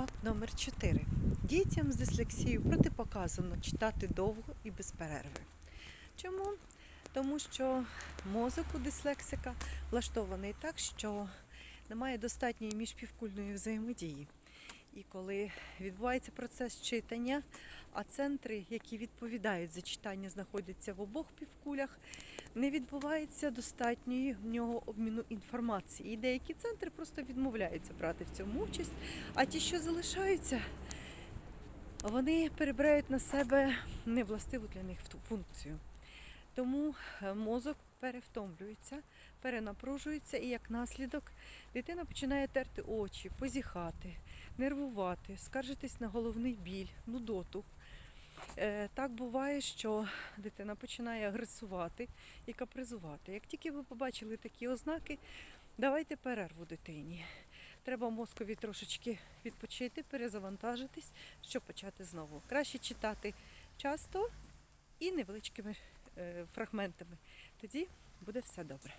Факт номер 4. Дітям з дислексією протипоказано читати довго і без перерви. Чому? Тому що мозок у дислексика влаштований так, що немає достатньої міжпівкульної взаємодії. І коли відбувається процес читання, а центри, які відповідають за читання, знаходяться в обох півкулях, не відбувається достатньої в нього обміну інформації. І деякі центри просто відмовляються брати в цьому участь, а ті, що залишаються, вони перебирають на себе невластиву для них функцію. Тому е, мозок перевтомлюється, перенапружується, і як наслідок дитина починає терти очі, позіхати, нервувати, скаржитись на головний біль, нудоту. Е, Так буває, що дитина починає агресувати і капризувати. Як тільки ви побачили такі ознаки, давайте перерву дитині. Треба мозкові трошечки відпочити, перезавантажитись, щоб почати знову. Краще читати часто і невеличкими фрагментами. Тоді буде все добре.